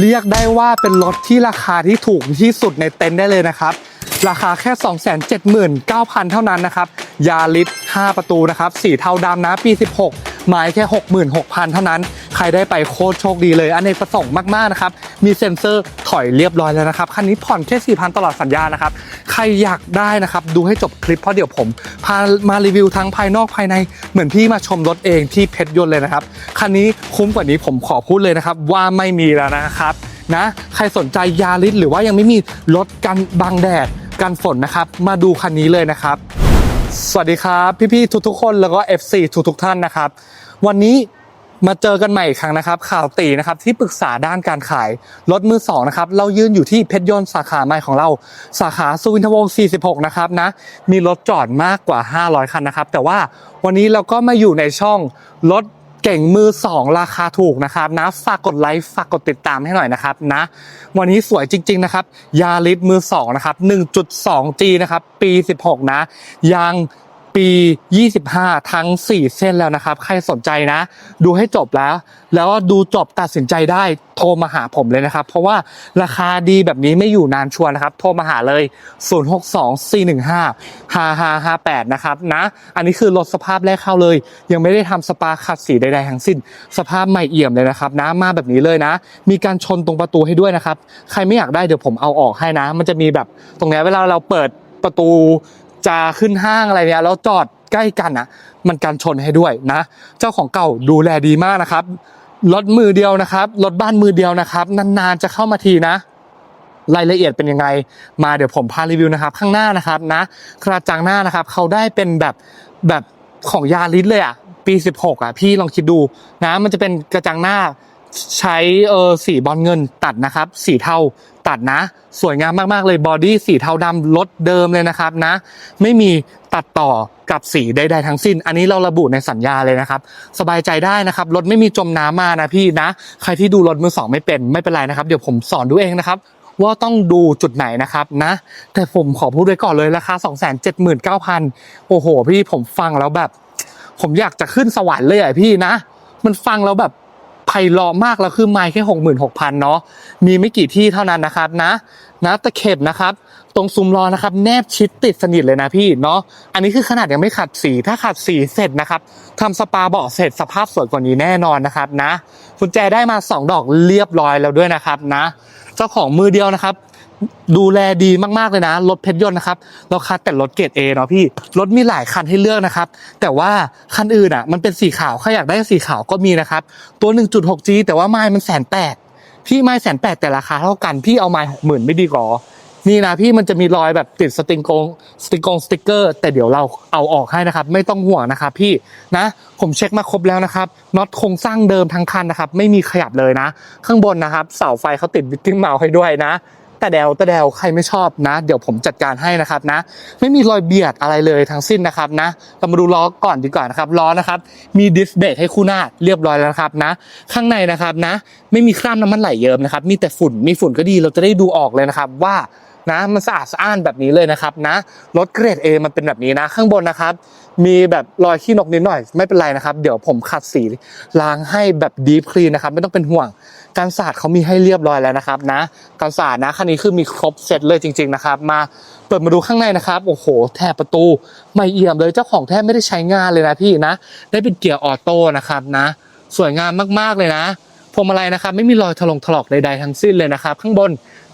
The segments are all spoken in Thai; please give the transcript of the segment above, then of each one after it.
เรียกได้ว่าเป็นรถที่ราคาที่ถูกที่สุดในเต็นท์ได้เลยนะครับ ราคาแค่ 279,000 เท่านั้นนะครับ ยาลิส5ประตูนะครับสีเทาดำนะปี 16 หมายแค่ 66,000 เท่านั้น ใครได้ไปโคตรโชคดีเลยอันเนกประสงค์มากๆนะครับ มีเซ็นเซอร์ถอยเรียบร้อยแล้วนะครับ คันนี้ผ่อนแค่ 4,000 ตลอดสัญญานะครับ ครอยากได้นะครับ ดูให้จบคลิปเพราะเดี๋ยวผมพามารีวิวทั้งภายนอกภายในเหมือนพี่มาชมรถเองที่เพชรยนต์เลยนะครับ คันนี้คุ้มกว่านี้ผมขอพูดเลยนะครับ ว่าไม่มีแล้วนะครับนะใครสนใจยาริสหรือว่ายังไม่มีรถกันบังแดดกันฝนนะครับ มาดูคันนี้เลยนะครับ สวัสดีครับ พี่ๆทุกๆคนแล้วก็ FC ทุกๆท่านนะครับ วันนี้ มาเจอกันใหม่อีกครั้งนะครับ ข่าวตีนะครับที่ปรึกษาด้านการขายรถมือสองนะครับเรายืนอยู่ที่เพชรยนต์สาขาใหม่ของเรา สาขาสุวินทวงศ์46 นะครับนะมีรถจอดมากกว่า 500 คันนะครับ แต่ว่าวันนี้เราก็มาอยู่ในช่องรถเก่งมือ2ราคาถูกนะครับนะฝากกดไลค์ฝากกดติดตามให้หน่อยนะครับนะ วันนี้สวยจริง ๆ นะครับยาริสมือ2นะครับ 1.2G นะครับปี 16 นะยาง ปี 25 ทั้ง 4 เส้นแล้วนะครับ ใครสนใจนะ ดูให้จบแล้ว แล้วดูจบตัดสินใจได้โทรมาหาผมเลยนะครับ เพราะว่าราคาดีแบบนี้ไม่อยู่นานชวนนะครับ โทรมาหาเลย 0624155558 นะครับนะ อันนี้คือรถสภาพแรกเข้าเลย ยังไม่ได้ทำสปาขัดสีใดๆทั้งสิ้น สภาพใหม่เอี่ยมเลยนะครับนะมาแบบนี้เลยนะ มีการชนตรงประตูให้ด้วยนะครับ ใครไม่อยากได้เดี๋ยวผมเอาออกให้นะ มันจะมีแบบตรงนี้เวลาเราเปิดประตู จะขึ้นห้างอะไรเนี่ยแล้วจอดใกล้กันอะมันการชนให้ด้วยนะ เจ้าของเก่าดูแลดีมากนะครับรถมือเดียวนะครับรถบ้านมือเดียวนะครับ นานๆจะเข้ามาทีนะ รายละเอียดเป็นยังไง มาเดี๋ยวผมพารีวิวนะครับ ข้างหน้านะครับนะกระจังหน้านะครับ เขาได้เป็นแบบแบบของยาริสเลยอะปี 16อะพี่ลองคิดดูนะมันจะเป็นกระจังหน้า ใช้เออสีบอลเงินตัดนะครับ สีเทาตัดนะ สวยงามมากๆเลยบอดี้สีเทาดำรถเดิมเลยนะครับนะ ไม่มีตัดต่อกับสีใดๆทั้งสิ้น อันนี้เราระบุในสัญญาเลยนะครับ สบายใจได้นะครับรถไม่มีจมน้ำมานะพี่นะ ใครที่ดูรถมือสองไม่เป็นไม่เป็นไรนะครับ เดี๋ยวผมสอนดูเองนะครับว่าต้องดูจุดไหนนะครับนะ แต่ผมขอพูดไว้ก่อนเลยราคา 279,000 โอ้โห พี่ผมฟังแล้วแบบ ผมอยากจะขึ้นสวรรค์เลยอะพี่นะ มันฟังแล้วแบบ ไพเราะมากแล้วคือไม้แค่ 66,000 เนาะมีไม่กี่ที่เท่านั้นนะครับนะนะตะเข็บนะครับ ตรงซุ้มล้อนะครับ แนบชิดติดสนิทเลยนะพี่เนาะอันนี้คือขนาดยังไม่ขัดสีถ้าขัดสีเสร็จนะครับทำสปาเบาะเสร็จสภาพสวยกว่านี้แน่นอนนะครับนะกุญแจได้มา 2 ดอกเรียบร้อยแล้วด้วยนะครับนะ เจ้าของมือเดียวนะครับ ดูแลดีมากๆเลยนะ รถเพชรยนต์นะครับ เราคัดแต่รถเกรด A เนาะพี่ รถมีหลายคันให้เลือกนะครับ แต่ว่าคันอื่นอะ มันเป็นสีขาวใครอยากได้สีขาวก็มีนะครับ ตัว 1.6G แต่ว่าไม้มันแสนแปดพี่ไม้แสนแปดแต่ราคาเท่ากัน พี่เอาไม้หกหมื่นไม่ดีกว่านี่นะพี่มันจะมีรอยแบบติดสติงกงสติงกงสติกเกอร์ แต่เดี๋ยวเราเอาออกให้นะครับ ไม่ต้องห่วงนะครับพี่นะ ผมเช็คมาครบแล้วนะครับน็อตโครงสร้างเดิมทั้งคันนะครับ ไม่มีขยับเลยนะ ข้างบนนะครับ เสาไฟเขาติดวิตติ้งเมาให้ด้วยนะ แต่แดวแต่แดวใครไม่ชอบนะ เดี๋ยวผมจัดการให้นะครับนะ ไม่มีรอยเบียดอะไรเลยทั้งสิ้นนะครับนะเรามาดูล้อก่อนดีกว่านะครับล้อนะครับมีดิสเบรกให้คู่หน้าเรียบร้อยแล้วครับนะ ข้างในนะครับนะ ไม่มีคราบน้ำมันไหลเยิ้มนะครับมีแต่ฝุ่นมีฝุ่นก็ดีเราจะได้ดูออกเลยนะครับว่านะมันสะอาดสะอ้านแบบนี้เลยนะครับนะรถเกรด A มันเป็นแบบนี้นะ ข้างบนนะครับ มีแบบรอยขี้นกนิดหน่อยไม่เป็นไรนะครับ เดี๋ยวผมขัดสีล้างให้แบบดีฟคลีนนะครับ ไม่ต้องเป็นห่วง การสาดเขามีให้เรียบร้อยแล้วนะครับนะการสาดนะคันนี้คือมีครบเซตเลยจริง ๆนะครับ มาเปิดมาดูข้างในนะครับโอ้โห แถบประตูไม่เอี่ยมเลยเจ้าของแทบไม่ได้ใช้งานเลยนะพี่นะ ได้เป็นเกียร์ออโต้นะครับนะ สวยงามมากๆเลยนะพวงมาลัยนะครับ ไม่มีรอยถลงถลอกใดๆทั้งสิ้นเลยนะครับ ข้างบน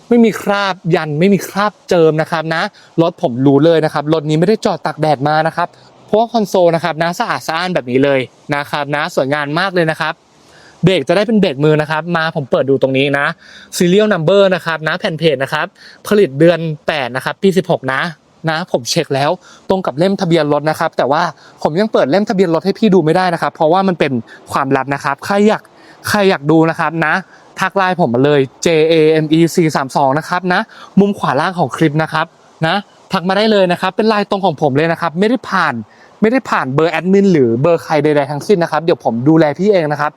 ไม่มีคราบยันไม่มีคราบเจิมนะครับนะรถผมรู้เลยนะครับรถนี้ไม่ได้จอดตากแดดมานะครับเพราะว่าคอนโซลนะครับนะสะอาดสะอ้านแบบนี้เลยนะครับนะสวยงามมากเลยนะครับ เบรกจะได้เป็นเบรกมือนะครับ มาผมเปิดดูตรงนี้นะ serial number นะครับนะแผ่นเพจนะครับ ผลิตเดือน 8 นะครับ ปี 16 นะนะผมเช็คแล้วตรงกับเล่มทะเบียนรถนะครับ แต่ว่าผมยังเปิดเล่มทะเบียนรถให้พี่ดูไม่ได้นะครับ เพราะว่ามันเป็นความลับนะครับ ใครอยากใครอยากดูนะครับนะทักไลน์ผมมาเลย J A M E C 3 2นะครับนะ มุมขวาล่างของคลิปนะครับนะทักมาได้เลยนะครับ เป็นไลน์ตรงของผมเลยนะครับ ไม่ได้ผ่านไม่ได้ผ่านเบอร์แอดมินหรือเบอร์ใครใดๆทั้งสิ้นนะครับ เดี๋ยวผมดูแลพี่เองนะครับ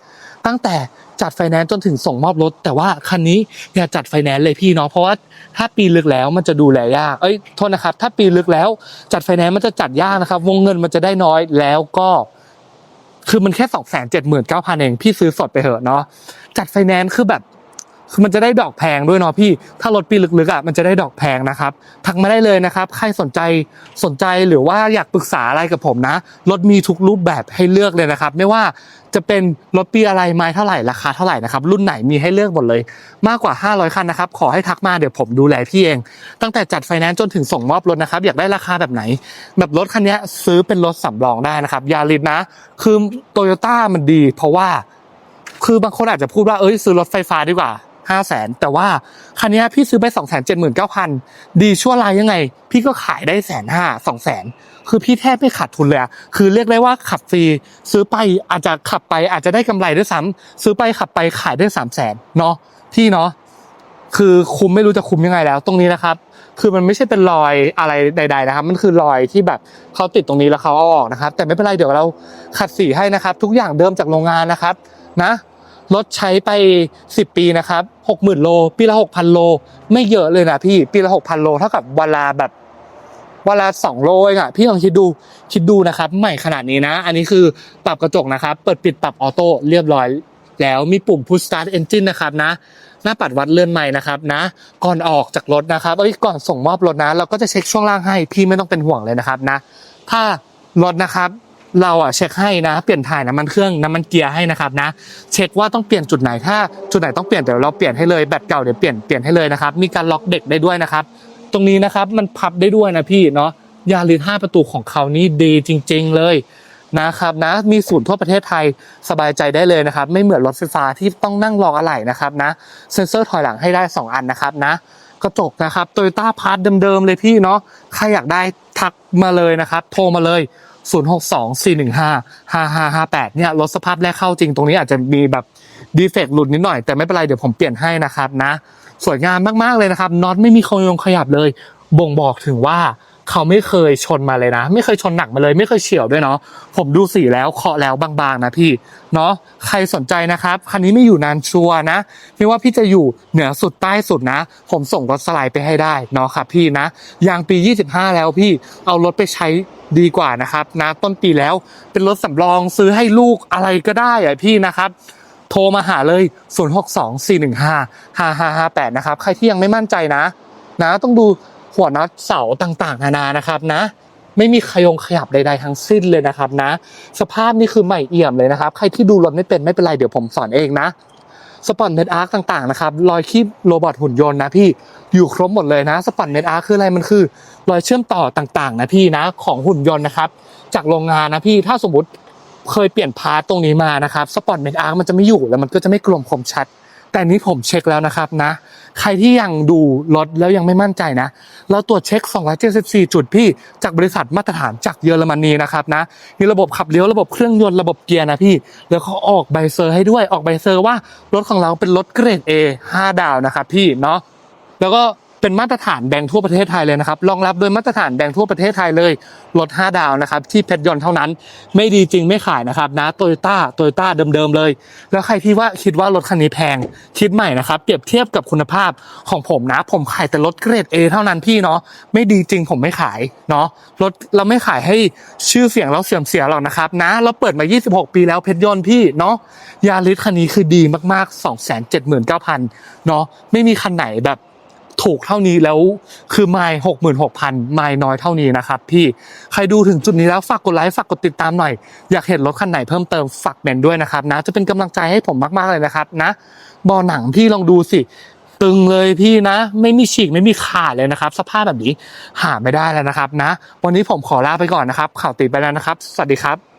ตั้งแต่จัดไฟแนนซ์จนถึงส่งมอบรถ แต่ว่าคันนี้อย่าจัดไฟแนนซ์เลยพี่เนาะเพราะว่าถ้าปีลึกแล้วมันจะดูแลยากเอ้ยโทษนะครับ ถ้าปีลึกแล้วจัดไฟแนนซ์มันจะจัดยากนะครับ วงเงินมันจะได้น้อยแล้วก็คือมันแค่สองแสนเจ็ดหมื่นเก้าพันเอง พี่ซื้อสดไปเหอะเนาะจัดไฟแนนซ์คือแบบ คือมันจะได้ดอกแพงด้วยเนาะพี่ ถ้ารถปีลึกๆอะมันจะได้ดอกแพงนะครับ ทักมาได้เลยนะครับ ใครสนใจสนใจหรือว่าอยากปรึกษาอะไรกับผมนะ รถมีทุกรูปแบบให้เลือกเลยนะครับ ไม่ว่าจะเป็นรถปีอะไรไม้เท่าไหร่ราคาเท่าไหร่นะครับ รุ่นไหนมีให้เลือกหมดเลย มากกว่า 500 คันนะครับ ขอให้ทักมาเดี๋ยวผมดูแลพี่เอง ตั้งแต่จัดไฟแนนซ์จนถึงส่งมอบรถนะครับ อยากได้ราคาแบบไหน แบบรถคันนี้ซื้อเป็นรถสำรองได้นะครับ ยาริสนะ คือโตโยต้ามันดี เพราะว่า คือบางคนอาจจะพูดว่า เอ้ย ซื้อรถไฟฟ้าดีกว่า ห้าแสนแต่ว่าคันนี้พี่ซื้อไปสองแสนเจ็ดหมื่นเก้าพันดีชั่วรายยังไง พี่ก็ขายได้แสนห้าสองแสนคือพี่แทบไม่ขาดทุนเลยคือเรียกได้ว่าขับฟรีซื้อไปอาจจะขับไปอาจจะได้กำไรด้วยซ้ำซื้อไปขับไปขายได้สามแสนเนาะพี่เนาะคือคุ้มไม่รู้จะคุ้มยังไงแล้ว ตรงนี้นะครับ คือมันไม่ใช่เป็นรอยอะไรใด ๆนะครับ มันคือรอยที่แบบเขาติดตรงนี้แล้วเขาเอาออกนะครับ แต่ไม่เป็นไรเดี๋ยวเราขัดสีให้นะครับ ทุกอย่างเดิมจากโรงงานนะครับ นะ รถใช้ไป 10 ปีนะครับ60,000 โล ปีละ 6,000 โล ไม่เยอะเลยนะพี่ ปีละ 6,000 โล เท่ากับเวลาแบบเวลา2โลเองอะพี่ลองคิดดูคิดดูนะครับ ใหม่ขนาดนี้นะ อันนี้คือปรับกระจกนะครับ เปิดปิดปรับออโต้เรียบร้อย แล้วมีปุ่ม push start engine นะครับนะ หน้าปัดวัดเลื่อนใหม่นะครับนะ ก่อนออกจากรถนะครับเอ้ยก่อนส่งมอบรถนะ เราก็จะเช็คช่วงล่างให้พี่ไม่ต้องเป็นห่วงเลยนะครับนะ ถ้ารถนะครับ เราอะเช็คให้นะ เปลี่ยนถ่ายน้ำมันเครื่องน้ำมันเกียร์ให้นะครับนะ เช็คว่าต้องเปลี่ยนจุดไหนถ้าจุดไหนต้องเปลี่ยนเดี๋ยวเราเปลี่ยนให้เลยแบตเก่าเดี๋ยวเปลี่ยนเปลี่ยนให้เลยนะครับมีการล็อกเด็กได้ด้วยนะครับ ตรงนี้นะครับมันพับได้ด้วยนะพี่เนาะยาริส5ประตูของเขานี่ดีจริง ๆ เลยนะครับนะมีศูนย์ทั่วประเทศไทยสบายใจได้เลยนะครับ ไม่เหมือนรถไฟฟ้าที่ต้องนั่งรออะไหล่นะครับนะเซ็นเซอร์ถอยหลังให้ได้ 2 อันนะครับนะ กระจกนะครับโตโยต้าพาร์ทเดิมๆเลยพี่เนาะใครอยากได้ทักมาเลยนะครับ โทรมาเลย 0624155558 เนี่ยรถสภาพแรกเข้าจริงตรงนี้อาจจะมีแบบดีเฟกต์หลุดนิดหน่อยแต่ไม่เป็นไรเดี๋ยวผมเปลี่ยนให้นะครับนะ สวยงามมากๆเลยนะครับน็อตไม่มีขยงขยับเลย บ่งบอกถึงว่า เขาไม่เคยชนมาเลยนะ ไม่เคยชนหนักมาเลย ไม่เคยเฉียวด้วยเนาะผมดูสีแล้วเคาะแล้วบางๆนะพี่เนาะใครสนใจนะครับคันนี้ไม่อยู่นานชัวร์นะไม่ว่าพี่จะอยู่เหนือสุดใต้สุดนะ ผมส่งรถสไลด์ไปให้ได้เนาะครับพี่นะยางปี 25 แล้วพี่เอารถไปใช้ดีกว่านะครับนะต้นปีแล้วเป็นรถสำรองซื้อให้ลูกอะไรก็ได้อะพี่นะครับโทรมาหาเลย 0624155558 นะครับ ใครที่ยังไม่มั่นใจนะ นะต้องดู หัวน็อตเสาต่างๆ นานานะครับนะ ไม่มีขยงขยับใดๆทั้งสิ้นเลยนะครับนะ สภาพนี่คือใหม่เอี่ยมเลยนะครับ ใครที่ดูรถไม่เป็นไม่เป็นไรเดี๋ยวผมสอนเองนะสปอนเน็ตอาร์คต่างๆนะครับรอยคีบโรบอทหุ่นยนต์นะพี่อยู่ครบหมดเลยนะสปอนเน็ตอาร์คคืออะไรมันคือ รอยเชื่อมต่อต่างๆนะพี่นะของหุ่นยนต์นะครับ จากโรงงานนะพี่ถ้าสมมติเคยเปลี่ยนพาร์ตตรงนี้มานะครับสปอตเมนอาร์มันจะไม่อยู่แล้วมันก็จะไม่กลมคมชัด แต่นี้ผมเช็คแล้วนะครับนะ ใครที่ยังดูรถแล้วยังไม่มั่นใจนะ เราตรวจเช็ค 274 จุดพี่จากบริษัทมาตรฐานจากเยอรมนีนะครับนะมีระบบขับเลี้ยวระบบเครื่องยนต์ระบบเกียร์นะพี่ แล้วเขาออกใบเซอร์ให้ด้วยออกใบเซอร์ว่ารถของเราเป็นรถเกรด A 5 ดาวนะครับพี่เนาะแล้วก็ เป็นมาตรฐานแดงทั่วประเทศไทยเลยนะครับรองรับโดยมาตรฐานแดงทั่วประเทศไทยเลยรถ5ดาวนะครับที่เพชรยนต์เท่านั้น ไม่ดีจริงไม่ขายนะครับนะโตโยต้าโตโยต้าเดิมๆเลย แล้วใครที่ว่าคิดว่ารถคันนี้แพงคิดใหม่นะครับเปรียบเทียบกับคุณภาพของผมนะ ผมขายแต่รถเกรด A เท่านั้นพี่เนาะไม่ดีจริงผมไม่ขายเนาะรถเราไม่ขายให้ชื่อเสียงเราเสื่อมเสียหรอกนะครับนะเราเปิดมา 26 ปีแล้วเพชรยนต์พี่เนาะยาริสคันนี้คือดีมากๆ 279,000เนาะไม่มีคันไหนแบบ ถูกเท่านี้แล้วคือไมล์หกหมื่นหกพันไมล์น้อยเท่านี้นะครับพี่ใครดูถึงจุดนี้แล้วฝากกดไลค์ฝากกดติดตามหน่อย อยากเห็นรถคันไหนเพิ่มเติมฝากเมนด้วยนะครับนะจะเป็นกำลังใจให้ผมมากๆเลยนะครับนะบอหนังพี่ลองดูสิตึงเลยพี่นะ ไม่มีฉีกไม่มีขาดเลยนะครับ สภาพแบบนี้หาไม่ได้แล้วนะครับนะ วันนี้ผมขอลาไปก่อนนะครับข่าวติดไปแล้วนะครับ สวัสดีครับ